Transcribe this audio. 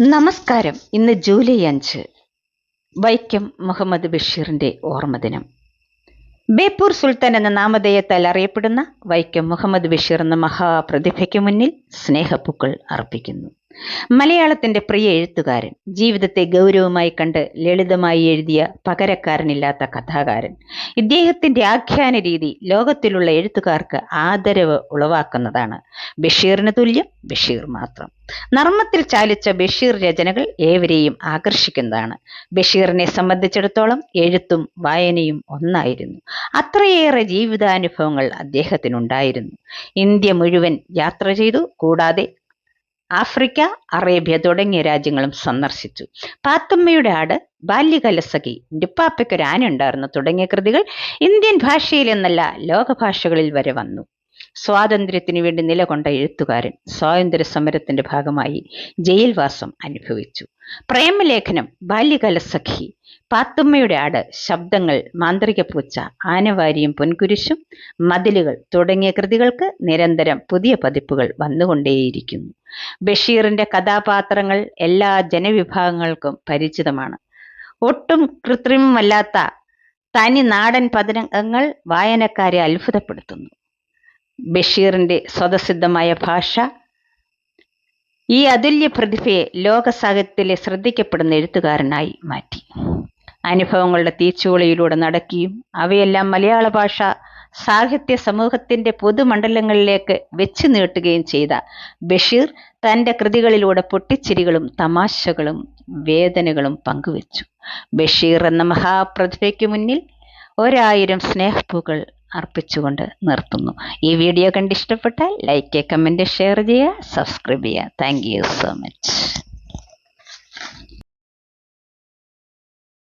നമസ്കാരം. ഇന്ന് ജൂലൈ അഞ്ച്. വൈക്കം മുഹമ്മദ് ബഷീറിന്റെ ഓർമ്മദിനം. ബേപ്പൂർ സുൽത്താൻ എന്ന നാമധേയത്താൽ അറിയപ്പെടുന്ന വൈക്കം മുഹമ്മദ് ബഷീർ എന്ന മഹാപ്രതിഭയ്ക്ക് മുന്നിൽ സ്നേഹപ്പൂക്കൾ അർപ്പിക്കുന്നു. മലയാളത്തിന്റെ പ്രിയ എഴുത്തുകാരൻ ജീവിതത്തെ ഗൗരവമായി കണ്ട് ലളിതമായി എഴുതിയ പകരക്കാരനില്ലാത്ത കഥാകാരൻ ഇദ്ദേഹത്തിന്റെ ആഖ്യാന രീതി ലോകത്തിലുള്ള എഴുത്തുകാർക്ക് ആദരവ് ഉളവാക്കുന്നതാണ്. ബഷീറിന് തുല്യം ബഷീർ മാത്രം. നർമ്മത്തിൽ ചാലിച്ച ബഷീർ രചനകൾ ഏവരെയും ആകർഷിക്കുന്നതാണ്. ബഷീറിനെ സംബന്ധിച്ചിടത്തോളം എഴുത്തും വായനയും ഒന്നായിരുന്നു. അത്രയേറെ ജീവിതാനുഭവങ്ങൾ അദ്ദേഹത്തിനുണ്ടായിരുന്നു. ഇന്ത്യ മുഴുവൻ യാത്ര ചെയ്തു കൂടാതെ ആഫ്രിക്ക അറേബ്യ തുടങ്ങിയ രാജ്യങ്ങളും സന്ദർശിച്ചു. പാത്തുമ്മയുടെ ആട് ബാല്യകലസഖി ഡിപ്പാപ്പയ്ക്കൊരു ആന ഉണ്ടായിരുന്നു തുടങ്ങിയ കൃതികൾ ഇന്ത്യൻ ഭാഷയിൽ എന്നല്ല ലോകഭാഷകളിൽ വരെ വന്നു. സ്വാതന്ത്ര്യത്തിനു വേണ്ടി നിലകൊണ്ട എഴുത്തുകാരൻ സ്വാതന്ത്ര്യ സമരത്തിന്റെ ഭാഗമായി ജയിൽവാസം അനുഭവിച്ചു. പ്രേമലേഖനം ബാല്യകാല സഖി പാത്തുമ്മയുടെ ആട് ശബ്ദങ്ങൾ മാന്ത്രിക പൂച്ച ആനവാരിയും പൊൻകുരിശും മതിലുകൾ തുടങ്ങിയ കൃതികൾക്ക് നിരന്തരം പുതിയ പതിപ്പുകൾ വന്നുകൊണ്ടേയിരിക്കുന്നു. ബഷീറിന്റെ കഥാപാത്രങ്ങൾ എല്ലാ ജനവിഭാഗങ്ങൾക്കും പരിചിതമാണ്. ഒട്ടും കൃത്രിമമല്ലാത്ത തനി നാടൻ പതനങ്ങൾ വായനക്കാരെ അത്ഭുതപ്പെടുത്തുന്നു. ബഷീറിന്റെ സ്വതസിദ്ധമായ ഭാഷ. ഈ അതുല്യ പ്രതിഭയെ ലോക സാഹിത്യത്തിലെ ശ്രദ്ധിക്കപ്പെടുന്ന എഴുത്തുകാരനായി മാറ്റി. അനുഭവങ്ങളുടെ തീച്ചുവളിയിലൂടെ നടക്കുകയും അവയെല്ലാം മലയാള ഭാഷ സാഹിത്യ സമൂഹത്തിന്റെ പൊതുമണ്ഡലങ്ങളിലേക്ക് വെച്ചു നീട്ടുകയും ചെയ്ത ബഷീർ തന്റെ കൃതികളിലൂടെ പൊട്ടിച്ചിരികളും തമാശകളും വേദനകളും പങ്കുവച്ചു. ബഷീർ എന്ന മഹാപ്രതിഭയ്ക്ക് മുന്നിൽ ഒരായിരം സ്നേഹപ്പൂക്കൾ അർപ്പിച്ചുകൊണ്ട് നിർത്തുന്നു. ഈ വീഡിയോ കണ്ട് ഇഷ്ടപ്പെട്ടാൽ ലൈക്ക് കമന്റ് ഷെയർ ചെയ്യുക സബ്സ്ക്രൈബ് ചെയ്യുക. Thank you so much